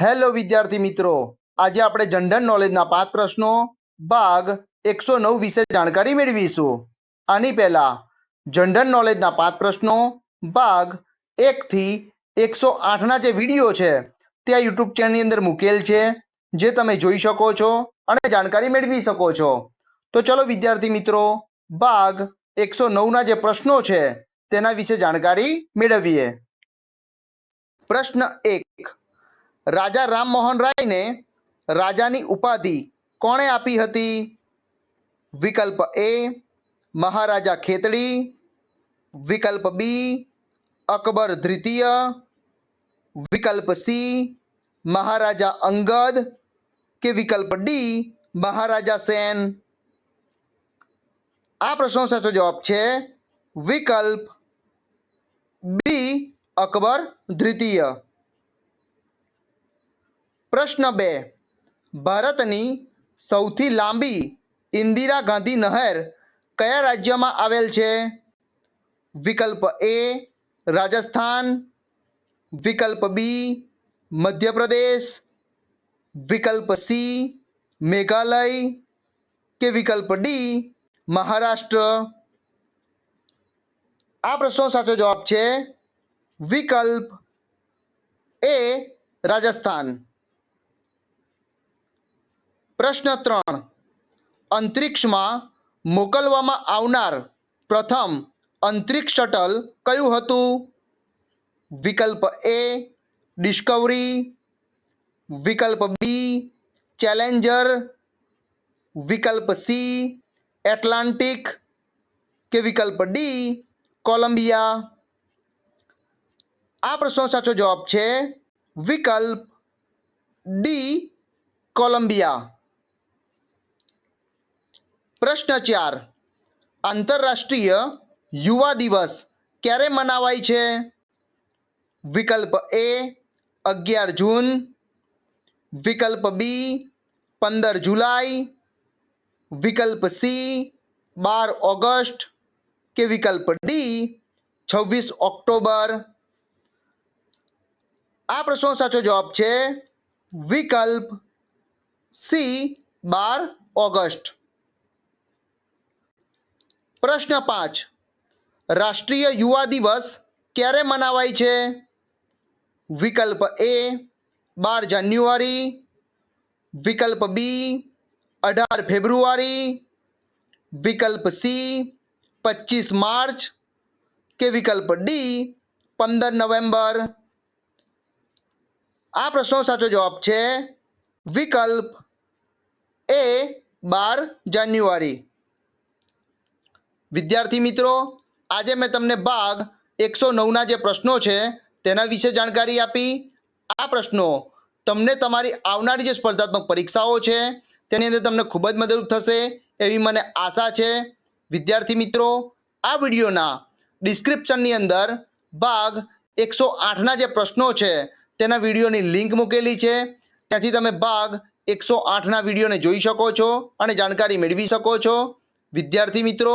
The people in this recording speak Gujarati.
હેલો વિદ્યાર્થી મિત્રો, આજે આપણે જનરલ નોલેજના પાંચ પ્રશ્નો, ભાગ એકસો નવ વિશે જાણકારી મેળવીશું. આની પહેલા, જનરલ નોલેજના પાંચ પ્રશ્નો, ભાગ એકથી એકસો આઠના જે વીડિયો છે તે આ યુટ્યુબ ચેનલની અંદર મૂકેલ છે, જે તમે જોઈ શકો છો અને જાણકારી મેળવી શકો છો. તો ચલો વિદ્યાર્થી મિત્રો, ભાગ એકસો નવના જે પ્રશ્નો છે, તેના વિશે જાણકારી મેળવીએ. પ્રશ્ન એક રાજા રામમોહન રાયને રાજાની ઉપાધિ કોણે આપી હતી? વિકલ્પ એ, મહારાજા ખેતડી. વિકલ્પ બી, અકબર દ્વિતીય. વિકલ્પ સી, મહારાજા અંગદ. કે વિકલ્પ ડી, મહારાજા સેન. આ પ્રશ્નો સાચો જવાબ છે વિકલ્પ બી, અકબર દ્વિતીય. પ્રશ્ન બે. ભારતની સૌથી લાંબી ઇન્દિરા ગાંધી નહેર કયા રાજ્યમાં આવેલ છે? વિકલ્પ એ રાજસ્થાન, વિકલ્પ બી મધ્યપ્રદેશ, વિકલ્પ સી મેઘાલય કે વિકલ્પ ડી મહારાષ્ટ્ર? આ પ્રશ્નો સાચો જવાબ છે વિકલ્પ એ રાજસ્થાન. પ્રશ્ન ત્રણ. અંતરિક્ષમાં મોકલવામાં આવનાર પ્રથમ અંતરિક્ષ શટલ કયું હતું? વિકલ્પ એ, ડિસ્કવરી. વિકલ્પ બી, ચેલેન્જર. વિકલ્પ સી, એટલાન્ટિક. કે વિકલ્પ ડી, કોલંબિયા. આ પ્રશ્નો સાચો જવાબ છે વિકલ્પ ડી, કોલંબિયા. પ્રશ્ન ચાર. આંતરરાષ્ટ્રીય યુવા દિવસ ક્યારે મનાવાય છે? વિકલ્પ એ અગિયાર જૂન. વિકલ્પ બી પંદર જુલાઈ. વિકલ્પ સી બાર ઓગસ્ટ કે વિકલ્પ ડી છવ્વીસ ઓક્ટોબર. આ પ્રશ્નો સાચો જવાબ છે વિકલ્પ સી બાર ઓગસ્ટ. પ્રશ્ન પાંચ. રાષ્ટ્રીય યુવા દિવસ ક્યારે મનાવાય છે? વિકલ્પ એ, બાર જાન્યુઆરી. વિકલ્પ બી, અઢાર ફેબ્રુઆરી. વિકલ્પ સી પચીસ માર્ચ કે વિકલ્પ ડી, પંદર નવેમ્બર. આ પ્રશ્નો સાચો જવાબ છે વિકલ્પ એ બાર જાન્યુઆરી. વિદ્યાર્થી મિત્રો, આજે મેં તમને ભાગ એકસો નવના જે પ્રશ્નો છે, તેના વિશે જાણકારી આપી. આ પ્રશ્નો તમને તમારી આવનારી જે સ્પર્ધાત્મક પરીક્ષાઓ છે, તેની અંદર તમને ખૂબ જ મદદરૂપ થશે એવી મને આશા છે. વિદ્યાર્થી મિત્રો, આ વિડીયોના ડિસ્ક્રિપ્શનની અંદર ભાગ એકસો આઠના જે પ્રશ્નો છે, તેના વિડીયોની લિંક મૂકેલી છે. ત્યાંથી તમે ભાગ એકસો આઠના વિડીયોને જોઈ શકો છો અને જાણકારી મેળવી શકો છો. વિદ્યાર્થી મિત્રો